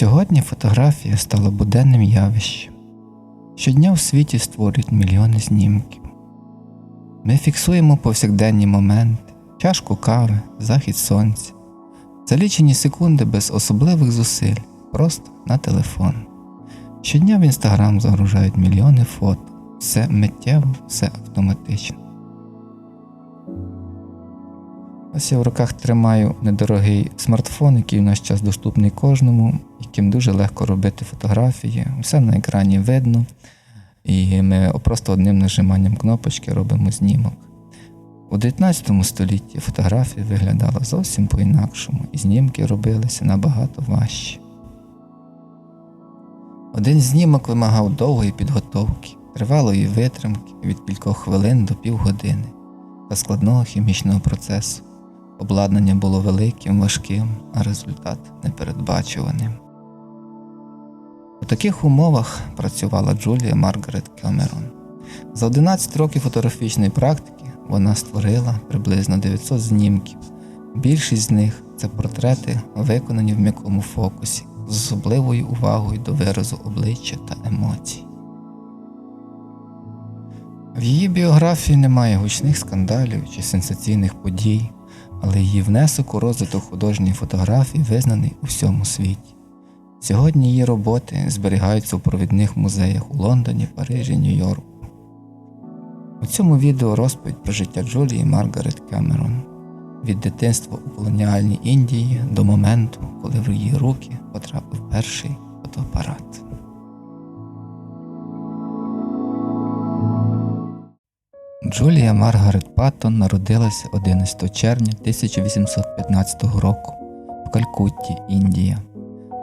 Сьогодні фотографія стала буденним явищем. Щодня в світі створюють мільйони знімків. Ми фіксуємо повсякденні моменти, чашку кави, захід сонця, за лічені секунди без особливих зусиль, просто на телефон. Щодня в інстаграм загружають мільйони фото, все миттєво, все автоматично. Ось я в руках тримаю недорогий смартфон, який в наш час доступний кожному, яким дуже легко робити фотографії. Все на екрані видно. І ми просто одним нажиманням кнопочки робимо знімок. У 19 столітті фотографія виглядала зовсім по-інакшому, і знімки робилися набагато важче. Один знімок вимагав довгої підготовки, тривалої витримки від кількох хвилин до півгодини та складного хімічного процесу. Обладнання було великим, важким, а результат непередбачуваним. У таких умовах працювала Джулія Маргарет Кемерон. За 11 років фотографічної практики вона створила приблизно 900 знімків. Більшість з них це портрети, виконані в м'якому фокусі, з особливою увагою до виразу обличчя та емоцій. В її біографії немає гучних скандалів чи сенсаційних подій, але її внесок у розвиток художньої фотографії визнаний у всьому світі. Сьогодні її роботи зберігаються у провідних музеях у Лондоні, Парижі, Нью-Йорку. У цьому відео розповідь про життя Джулії Маргарет Кемерон від дитинства у колоніальній Індії до моменту, коли в її руки потрапив перший фотоапарат. Джулія Маргарет Паттон народилася 11 червня 1815 року в Калькутті, Індія.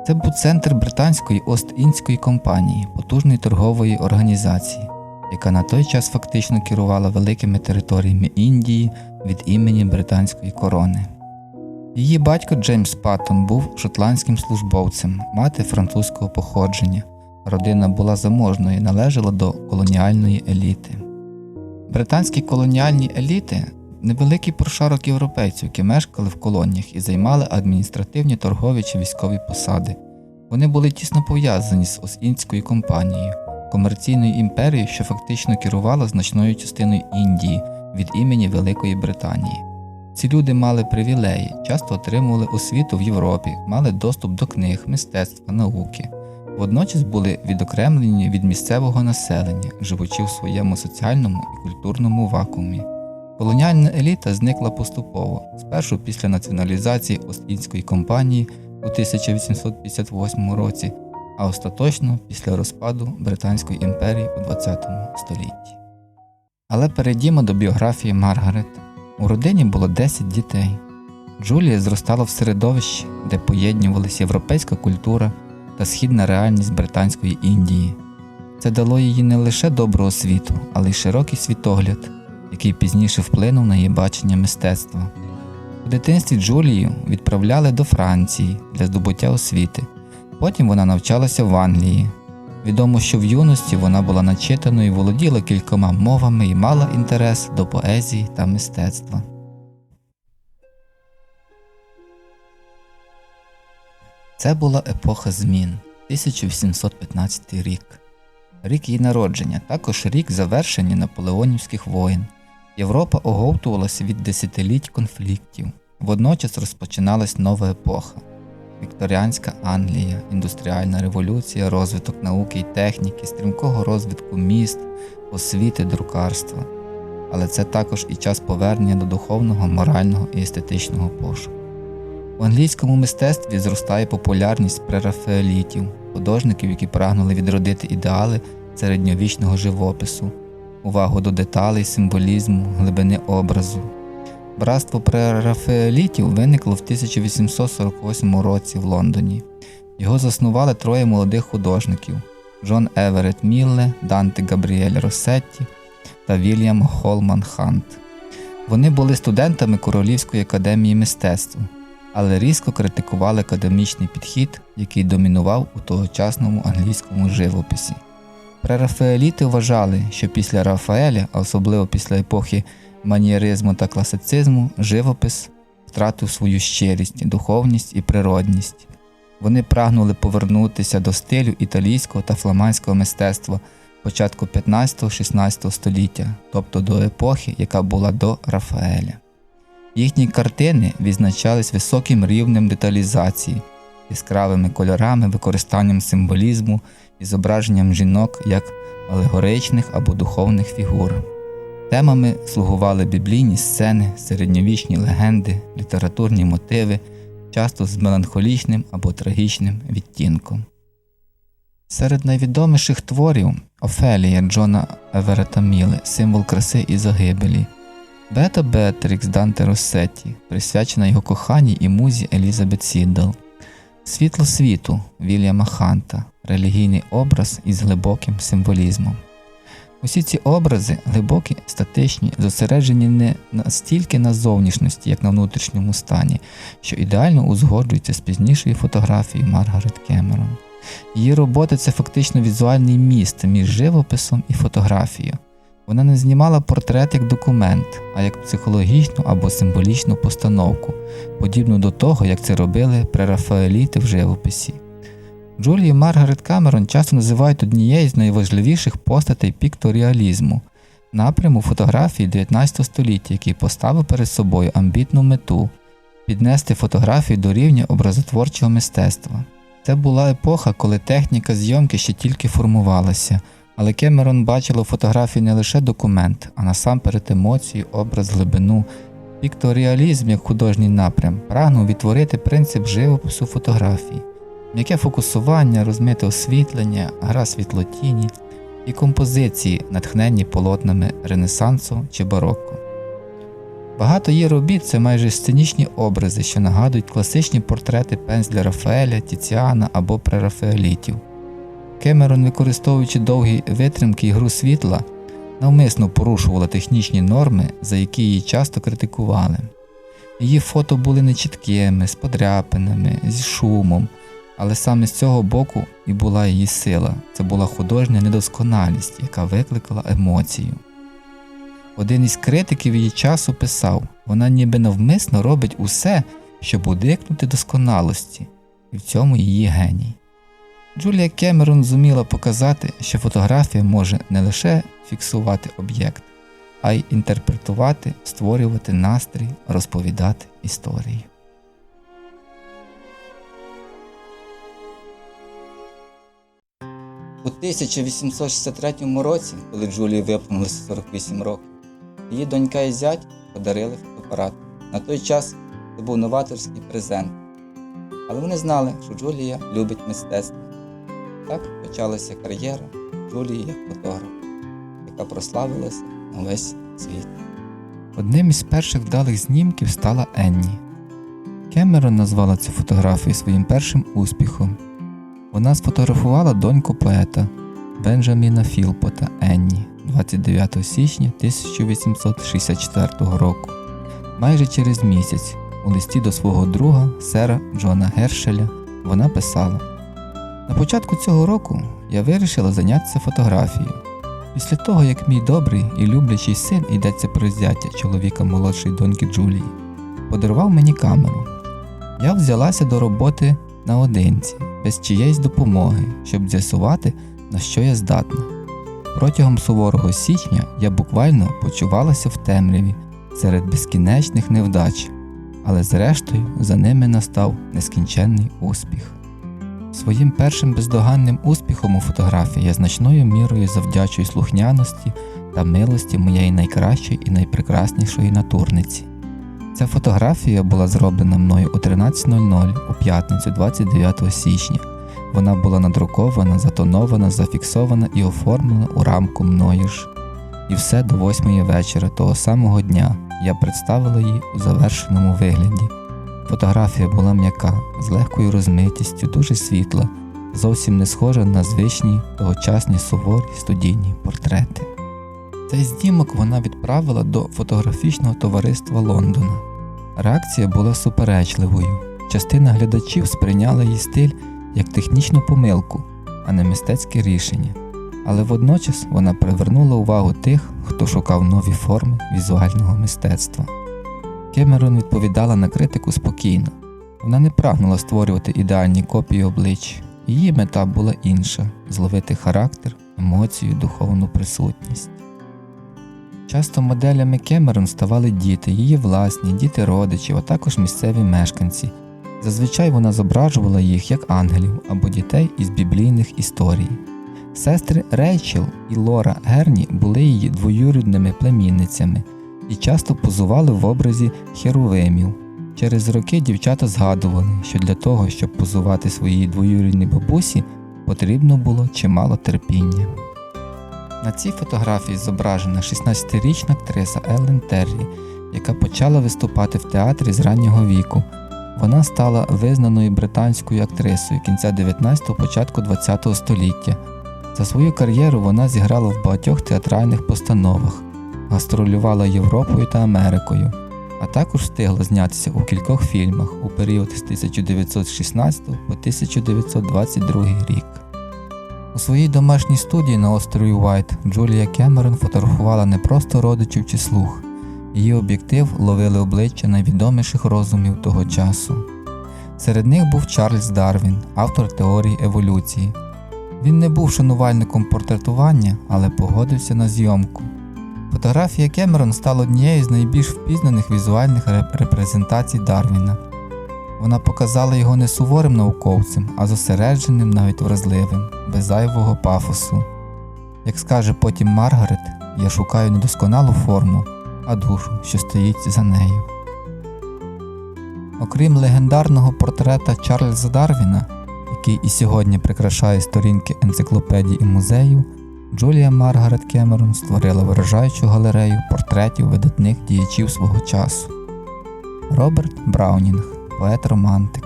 Це був центр британської Ост-Індської компанії, потужної торгової організації, яка на той час фактично керувала великими територіями Індії від імені британської корони. Її батько Джеймс Паттон був шотландським службовцем, мати французького походження. Родина була заможною і належала до колоніальної еліти. Британські колоніальні еліти невеликий прошарок європейців, які мешкали в колоніях і займали адміністративні торгові чи військові посади. Вони були тісно пов'язані з Ост-Індською компанією, комерційною імперією, що фактично керувала значною частиною Індії від імені Великої Британії. Ці люди мали привілеї, часто отримували освіту в Європі, мали доступ до книг, мистецтва, науки. Водночас були відокремлені від місцевого населення, живучи в своєму соціальному і культурному вакуумі. Колоніальна еліта зникла поступово, спершу після націоналізації Ост-Індської компанії у 1858 році, а остаточно після розпаду Британської імперії у ХХ столітті. Але перейдімо до біографії Маргарет. У родині було 10 дітей. Джулія зростала в середовищі, де поєднувалися європейська культура та східна реальність Британської Індії. Це дало їй не лише добру освіту, але й широкий світогляд, який пізніше вплинув на її бачення мистецтва. У дитинстві Джулію відправляли до Франції для здобуття освіти. Потім вона навчалася в Англії. Відомо, що в юності вона була начитаною, володіла кількома мовами і мала інтерес до поезії та мистецтва. Це була епоха змін 1815 рік. Рік її народження, також рік завершення наполеонівських воєн. Європа оговтувалася від десятиліть конфліктів. Водночас розпочиналась нова епоха. Вікторіанська Англія, індустріальна революція, розвиток науки і техніки, стрімкого розвитку міст, освіти, друкарства. Але це також і час повернення до духовного, морального і естетичного пошуку. У англійському мистецтві зростає популярність прерафаелітів, художників, які прагнули відродити ідеали середньовічного живопису, увагу до деталей, символізму, глибини образу. Братство прерафаелітів виникло в 1848 році в Лондоні. Його заснували троє молодих художників Джон Еверет Мілле, Данте Габріель Росетті та Вільям Холман Хант. Вони були студентами Королівської академії мистецтв, але різко критикували академічний підхід, який домінував у тогочасному англійському живописі. Прерафаеліти вважали, що після Рафаеля, а особливо після епохи манієризму та класицизму, живопис втратив свою щирість, духовність і природність. Вони прагнули повернутися до стилю італійського та фламандського мистецтва початку 15-16 століття, тобто до епохи, яка була до Рафаеля. Їхні картини відзначались високим рівнем деталізації, яскравими кольорами, використанням символізму і зображенням жінок як алегоричних або духовних фігур. Темами слугували біблійні сцени, середньовічні легенди, літературні мотиви, часто з меланхолічним або трагічним відтінком. Серед найвідоміших творів Офелія Джона Еверета Міле, символ краси і загибелі, Бета Беатрікс Данте Росетті, присвячена його коханій і музі Елізабет Сіддл, Світло світу Вільяма Ханта, релігійний образ із глибоким символізмом. Усі ці образи глибокі, статичні, зосереджені не настільки на зовнішності, як на внутрішньому стані, що ідеально узгоджуються з пізнішою фотографією Маргарет Кемерон. Її роботи це фактично візуальний міст між живописом і фотографією. Вона не знімала портрет як документ, а як психологічну або символічну постановку, подібну до того, як це робили прерафаеліти в живописі. Джулію Маргарет Камерон часто називають однією з найважливіших постатей пікторіалізму, напряму фотографії 19 століття, який поставив перед собою амбітну мету піднести фотографію до рівня образотворчого мистецтва. Це була епоха, коли техніка зйомки ще тільки формувалася, але Кемерон бачила у фотографії не лише документ, а насамперед емоцію, образ, глибину. Пікторіалізм як художній напрям прагнув відтворити принцип живопису фотографії, м'яке фокусування, розмите освітлення, гра світлотіні і композиції, натхненні полотнами Ренесансу чи барокко. Багато її робіт це майже сценічні образи, що нагадують класичні портрети пензля Рафаеля, Тіціана або прерафаелітів. Кемерон, використовуючи довгі витримки і гру світла, навмисно порушувала технічні норми, за які її часто критикували. Її фото були нечіткими, з подряпинами, зі шумом, але саме з цього боку і була її сила це була художня недосконалість, яка викликала емоцію. Один із критиків її часу писав вона ніби навмисно робить усе, щоб уникнути досконалості, і в цьому її геній. Джулія Кемерон зуміла показати, що фотографія може не лише фіксувати об'єкт, а й інтерпретувати, створювати настрій, розповідати історії. У 1863 році, коли Джулії виповнилося 48 років, її донька і зять подарили фотоапарат. На той час це був новаторський презент. Але вони знали, що Джулія любить мистецтво. Так почалася кар'єра Джулії як фотографа, яка прославилася на весь світ. Одним із перших вдалих знімків стала Енні. Кемерон назвала цю фотографію своїм першим успіхом. Вона сфотографувала доньку поета Бенджаміна Філпота Енні 29 січня 1864 року. Майже через місяць у листі до свого друга сера Джона Гершеля вона писала: На початку цього року я вирішила зайнятися фотографією. Після того, як мій добрий і люблячий син йдеться про зяття чоловіка молодшої доньки Джулії, подарував мені камеру. Я взялася до роботи наодинці, без чиєїсь допомоги, щоб з'ясувати, на що я здатна. Протягом суворого січня я буквально почувалася в темряві серед безкінечних невдач, але зрештою за ними настав нескінченний успіх. Своїм першим бездоганним успіхом у фотографії я значною мірою завдячую слухняності та милості моєї найкращої і найпрекраснішої натурниці. Ця фотографія була зроблена мною о 13.00 у п'ятницю 29 січня. Вона була надрукована, затонована, зафіксована і оформлена у рамку мною ж. І все до восьмої вечора того самого дня я представила її у завершеному вигляді. Фотографія була м'яка, з легкою розмитістю, дуже світла, зовсім не схожа на звичні тогочасні суворі студійні портрети. Цей знімок вона відправила до фотографічного товариства Лондона. Реакція була суперечливою. Частина глядачів сприйняла її стиль як технічну помилку, а не мистецьке рішення. Але водночас вона привернула увагу тих, хто шукав нові форми візуального мистецтва. Кемерон відповідала на критику спокійно. Вона не прагнула створювати ідеальні копії облич. Її мета була інша зловити характер, емоцію, духовну присутність. Часто моделями Кемерон ставали діти, її власні, діти родичів, а також місцеві мешканці. Зазвичай вона зображувала їх як ангелів або дітей із біблійних історій. Сестри Рейчел і Лора Герні були її двоюрідними племінницями і часто позували в образі херувимів. Через роки дівчата згадували, що для того, щоб позувати своїй двоюрідній бабусі, потрібно було чимало терпіння. На цій фотографії зображена 16-річна актриса Еллен Террі, яка почала виступати в театрі з раннього віку. Вона стала визнаною британською актрисою кінця 19-го, початку 20-го століття. За свою кар'єру вона зіграла в багатьох театральних постановах, гастролювала Європою та Америкою, а також встигла знятися у кількох фільмах у період з 1916 по 1922 рік. У своїй домашній студії на острові Уайт Джулія Кемерон фотографувала не просто родичів чи слух, її об'єктив ловили обличчя найвідоміших розумів того часу. Серед них був Чарльз Дарвін, автор теорії еволюції. Він не був шанувальником портретування, але погодився на зйомку. Фотографія Кемерон стала однією з найбільш впізнаних візуальних реп- репрезентацій Дарвіна. Вона показала його не суворим науковцем, а зосередженим, навіть вразливим, без зайвого пафосу. Як скаже потім Маргарет, я шукаю не досконалу форму, а душу, що стоїть за нею. Окрім легендарного портрета Чарльза Дарвіна, який і сьогодні прикрашає сторінки енциклопедій і музеїв, Джулія Маргарет Кемерон створила виражаючу галерею портретів видатних діячів свого часу. Роберт Браунінг, поет-романтик,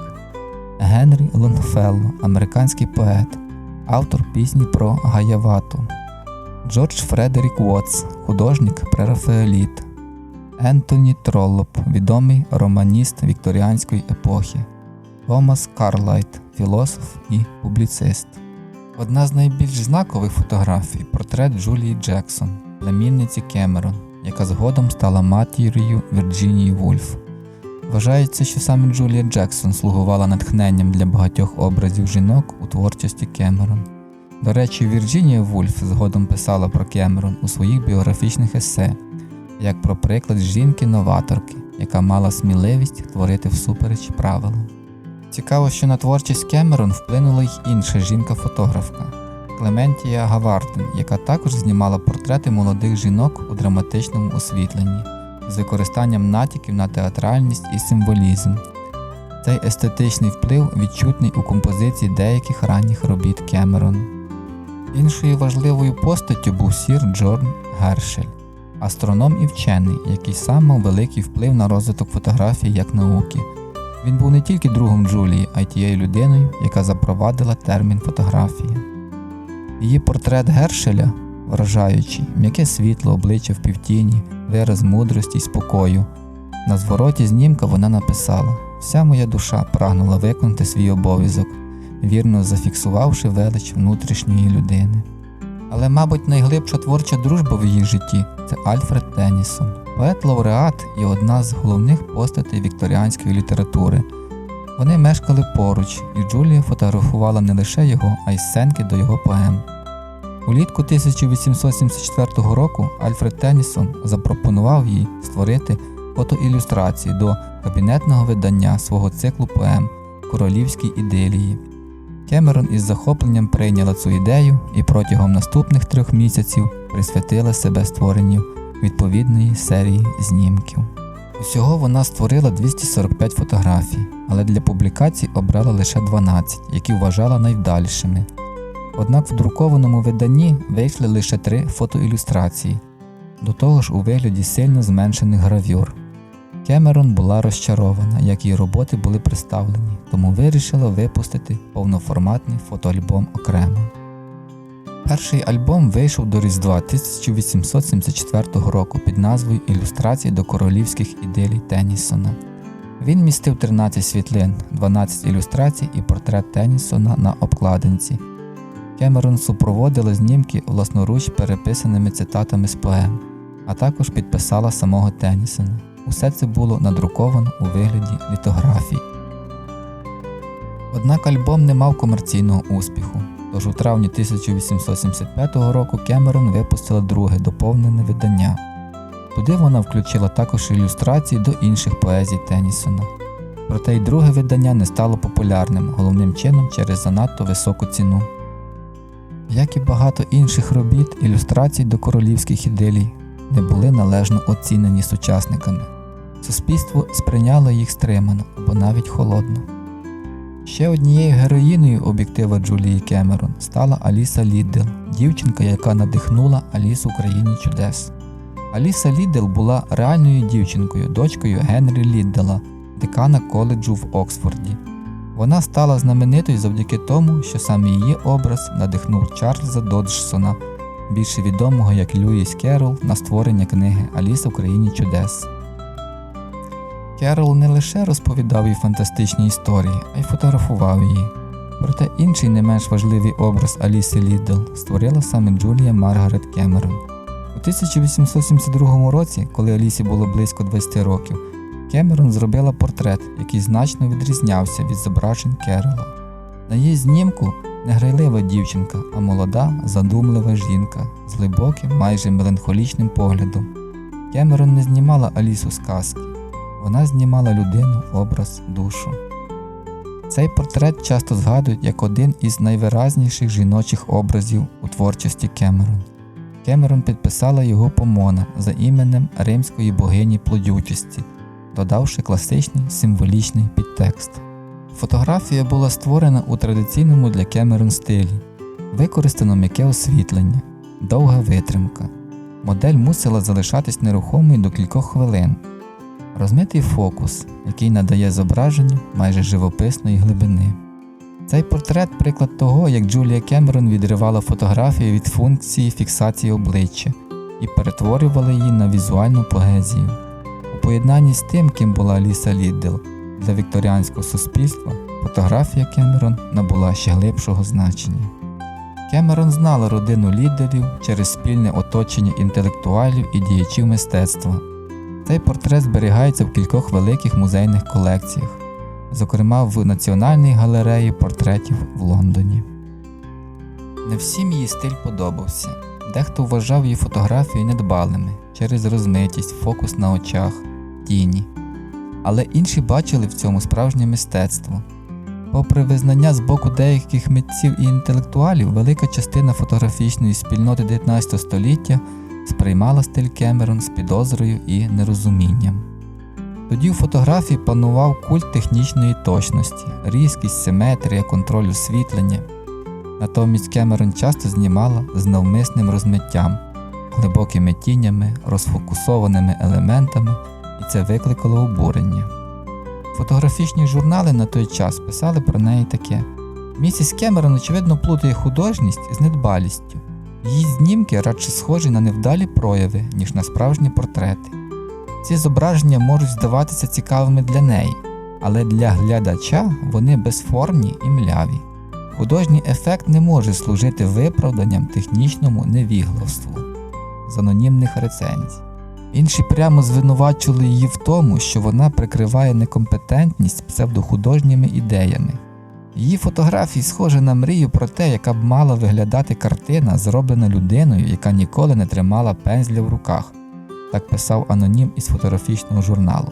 Генрі Лонгфелло, американський поет, автор пісні про Гаявату, Джордж Фредерік Уотс, художник прерафаеліт, Ентоні Троллоп, відомий романіст вікторіанської епохи, Томас Карлайт, філософ і публіцист. Одна з найбільш знакових фотографій портрет Джулії Джексон, племінниці Кемерон, яка згодом стала матір'ю Вірджинії Вульф. Вважається, що саме Джулія Джексон слугувала натхненням для багатьох образів жінок у творчості Кемерон. До речі, Вірджинія Вульф згодом писала про Кемерон у своїх біографічних есе, як про приклад жінки-новаторки, яка мала сміливість творити всупереч правилам. Цікаво, що на творчість Кемерон вплинула й інша жінка-фотографка Клементія Гаварден, яка також знімала портрети молодих жінок у драматичному освітленні з використанням натяків на театральність і символізм. Цей естетичний вплив відчутний у композиції деяких ранніх робіт Кемерон. Іншою важливою постаттю був сір Джорн Гершель, астроном і вчений, який сам мав великий вплив на розвиток фотографії як науки. Він був не тільки другом Джулії, а й тією людиною, яка запровадила термін фотографія. Її портрет Гершеля, вражаючий, м'яке світло, обличчя в півтіні, вираз мудрості й спокою. На звороті знімка вона написала: Вся моя душа прагнула виконати свій обов'язок, вірно зафіксувавши велич внутрішньої людини. Але, мабуть, найглибша творча дружба в її житті це Альфред Теннісон, поет-лауреат і одна з головних постатей вікторіанської літератури. Вони мешкали поруч, і Джулія фотографувала не лише його, а й сценки до його поем. Улітку 1874 року Альфред Теннісон запропонував їй створити фотоілюстрації до кабінетного видання свого циклу поем Королівській ідилії. Кемерон із захопленням прийняла цю ідею і протягом наступних трьох місяців присвятила себе створенню відповідної серії знімків. Усього вона створила 245 фотографій, але для публікацій обрала лише 12, які вважала найвдалішими. Однак в друкованому виданні вийшли лише три фотоілюстрації, до того ж у вигляді сильно зменшених гравюр. Кемерон була розчарована, як її роботи були представлені, тому вирішила випустити повноформатний фотоальбом окремо. Перший альбом вийшов до Різдва 1874 року під назвою Ілюстрації до королівських ідилій Теннісона. Він містив 13 світлин, 12 ілюстрацій і портрет Теннісона на обкладинці. Кемерон супроводила знімки власноруч переписаними цитатами з поем, а також підписала самого Теннісона. Усе це було надруковано у вигляді літографій. Однак альбом не мав комерційного успіху, тож у травні 1875 року Кемерон випустила друге доповнене видання. Туди вона включила також ілюстрації до інших поезій Теннісона. Проте й друге видання не стало популярним, головним чином через занадто високу ціну. Як і багато інших робіт, ілюстрацій до королівських ідилій не були належно оцінені сучасниками. Суспільство сприйняло їх стримано або навіть холодно. Ще однією героїною об'єктива Джулії Кемерон стала Аліса Ліддел, дівчинка, яка надихнула Алісу в країні чудес. Аліса Ліддел була реальною дівчинкою, дочкою Генрі Ліддела, декана коледжу в Оксфорді. Вона стала знаменитою завдяки тому, що саме її образ надихнув Чарльза Доджсона, більше відомого як Льюіс Керол, на створення книги Аліса в країні чудес. Керол не лише розповідав їй фантастичні історії, а й фотографував її. Проте інший не менш важливий образ Аліси Ліддл створила саме Джулія Маргарет Кемерон. У 1872 році, коли Алісі було близько 20 років, Кемерон зробила портрет, який значно відрізнявся від зображень Керола. На її знімку не грайлива дівчинка, а молода, задумлива жінка з глибоким, майже меланхолічним поглядом. Кемерон не знімала Алісу з казки, вона знімала людину, образ, душу. Цей портрет часто згадують як один із найвиразніших жіночих образів у творчості Кемерон. Кемерон підписала його Помона за іменем римської богині плодючості, додавши класичний символічний підтекст. Фотографія була створена у традиційному для Кемерон стилі, використано м'яке освітлення, довга витримка. Модель мусила залишатись нерухомою до кількох хвилин. Розмитий фокус, який надає зображенню майже живописної глибини. Цей портрет приклад того, як Джулія Кемерон відривала фотографію від функції фіксації обличчя і перетворювала її на візуальну поезію. У поєднанні з тим, ким була Ліса Ліддел, для вікторіанського суспільства фотографія Кемерон набула ще глибшого значення. Кемерон знала родину лідерів через спільне оточення інтелектуалів і діячів мистецтва. Цей портрет зберігається в кількох великих музейних колекціях, зокрема в Національній галереї портретів в Лондоні. Не всім її стиль подобався. Дехто вважав її фотографії недбалими через розмитість, фокус на очах, тіні. Але інші бачили в цьому справжнє мистецтво. Попри визнання з боку деяких митців і інтелектуалів, велика частина фотографічної спільноти 19 століття сприймала стиль Кемерон з підозрою і нерозумінням. Тоді у фотографії панував культ технічної точності, різкість, симетрія, контроль освітлення. Натомість Кемерон часто знімала з навмисним розмиттям, глибокими тінями, розфокусованими елементами, і це викликало обурення. Фотографічні журнали на той час писали про неї таке: місіс Кемерон, очевидно, плутає художність з недбалістю. Її знімки радше схожі на невдалі прояви, ніж на справжні портрети. Ці зображення можуть здаватися цікавими для неї, але для глядача вони безформні і мляві. Художній ефект не може служити виправданням технічному невігластву з анонімних рецензій. Інші прямо звинувачували її в тому, що вона прикриває некомпетентність псевдохудожніми ідеями. Її фотографії схожі на мрію про те, яка б мала виглядати картина, зроблена людиною, яка ніколи не тримала пензля в руках, так писав анонім із фотографічного журналу.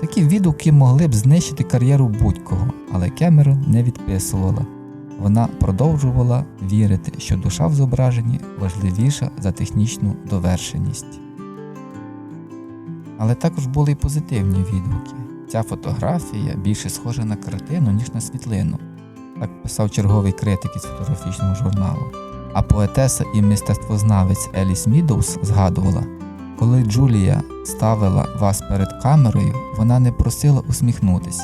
Такі відгуки могли б знищити кар'єру будь-кого, але Кемерон не відписувала. Вона продовжувала вірити, що душа в зображенні важливіша за технічну довершеність. Але також були й позитивні відгуки. Ця фотографія більше схожа на картину, ніж на світлину, так писав черговий критик із фотографічного журналу. А поетеса і мистецтвознавець Еліс Мідоус згадувала, коли Джулія ставила вас перед камерою, вона не просила усміхнутись,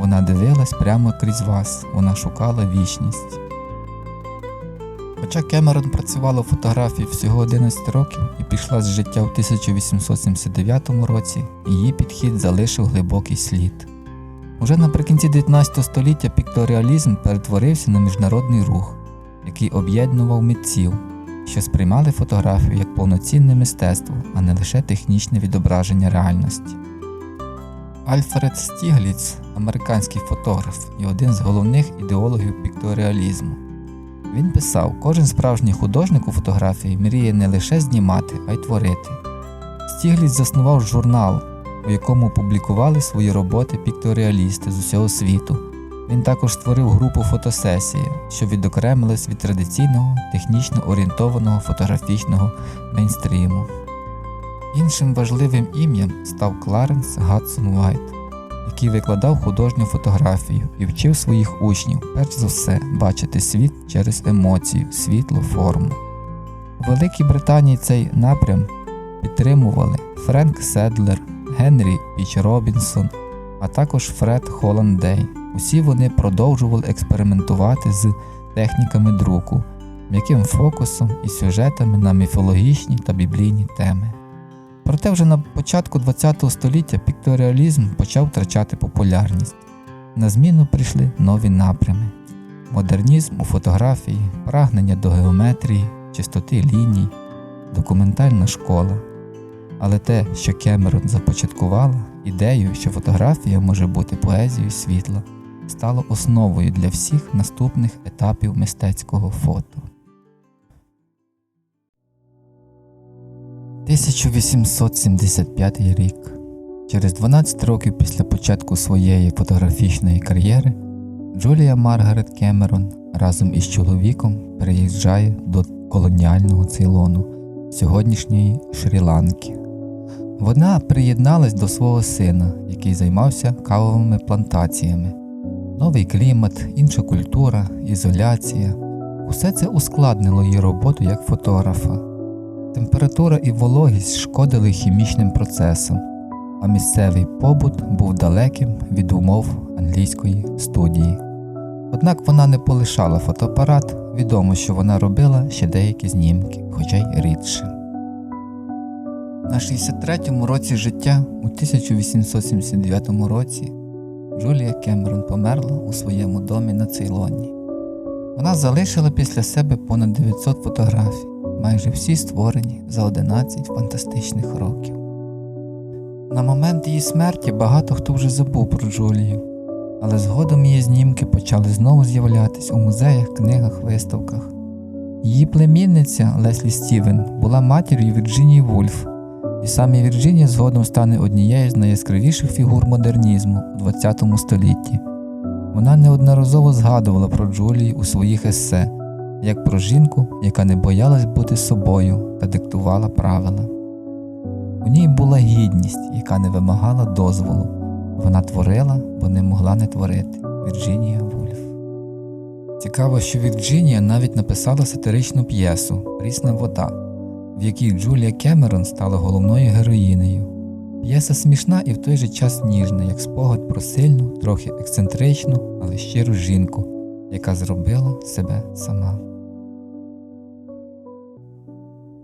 вона дивилась прямо крізь вас, вона шукала вічність. Хоча Кемерон працювала у фотографії всього 11 років і пішла з життя у 1879 році, її підхід залишив глибокий слід. Уже наприкінці 19 століття пікторіалізм перетворився на міжнародний рух, який об'єднував митців, що сприймали фотографію як повноцінне мистецтво, а не лише технічне відображення реальності. Альфред Стігліц, американський фотограф і один з головних ідеологів пікторіалізму. Він писав: кожен справжній художник у фотографії мріє не лише знімати, а й творити. Стігліц заснував журнал, у якому публікували свої роботи пікторіалісти з усього світу. Він також створив групу фотосесії, що відокремилась від традиційного технічно орієнтованого фотографічного мейнстріму. Іншим важливим ім'ям став Кларенс Гадсон Вайт, який викладав художню фотографію і вчив своїх учнів перш за все бачити світ через емоцію, світло, форму. У Великій Британії цей напрям підтримували Френк Седлер, Генрі Піч Робінсон, а також Фред Холландей. Усі вони продовжували експериментувати з техніками друку, м'яким фокусом і сюжетами на міфологічні та біблійні теми. Проте вже на початку ХХ століття пікторіалізм почав втрачати популярність. На зміну прийшли нові напрями: модернізм у фотографії, прагнення до геометрії, чистоти ліній, документальна школа. Але те, що Кемерон започаткувала, ідею, що фотографія може бути поезією світла, стало основою для всіх наступних етапів мистецького фото. 1875 рік. Через 12 років після початку своєї фотографічної кар'єри Джулія Маргарет Кемерон разом із чоловіком переїжджає до колоніального Цейлону, сьогоднішньої Шрі-Ланки. Вона приєдналась до свого сина, який займався кавовими плантаціями. Новий клімат, інша культура, ізоляція усе це ускладнило її роботу як фотографа. Температура і вологість шкодили хімічним процесам, а місцевий побут був далеким від умов англійської студії. Однак вона не полишала фотоапарат, відомо, що вона робила ще деякі знімки, хоча й рідше. На 63-му році життя у 1879 році Джулія Кемерон померла у своєму домі на Цейлоні. Вона залишила після себе понад 900 фотографій, майже всі створені за 11 фантастичних років. На момент її смерті багато хто вже забув про Джулію, але згодом її знімки почали знову з'являтись у музеях, книгах, виставках. Її племінниця Леслі Стівен була матір'ю Вірджинії Вульф, і саме Вірджинія згодом стане однією з найяскравіших фігур модернізму у ХХ столітті. Вона неодноразово згадувала про Джулію у своїх есе, як про жінку, яка не боялась бути собою та диктувала правила. У ній була гідність, яка не вимагала дозволу. Вона творила, бо не могла не творити. Вірджинія Вульф. Цікаво, що Вірджинія навіть написала сатиричну п'єсу Прісна вода, в якій Джулія Кемерон стала головною героїнею. П'єса смішна і в той же час ніжна, як спогад про сильну, трохи ексцентричну, але щиру жінку, яка зробила себе сама.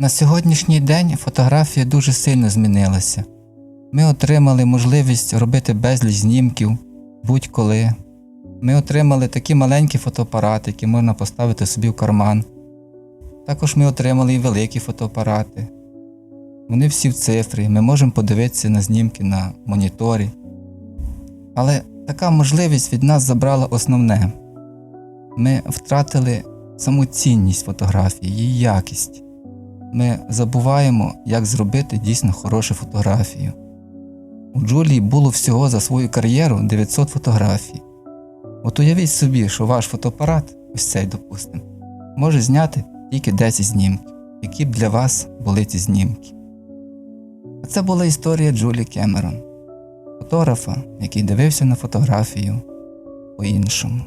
На сьогоднішній день фотографія дуже сильно змінилася. Ми отримали можливість робити безліч знімків будь-коли. Ми отримали такі маленькі фотоапарати, які можна поставити собі в карман. Також ми отримали і великі фотоапарати. Вони всі в цифрі, ми можемо подивитися на знімки на моніторі. Але така можливість від нас забрала основне. Ми втратили саму цінність фотографії, її якість. Ми забуваємо, як зробити дійсно хорошу фотографію. У Джулії було всього за свою кар'єру 900 фотографій. От уявіть собі, що ваш фотоапарат, ось цей, допустимо, може зняти тільки 10 знімків, які б для вас були ці знімки. А це була історія Джулі Кемерон, фотографа, який дивився на фотографію по-іншому.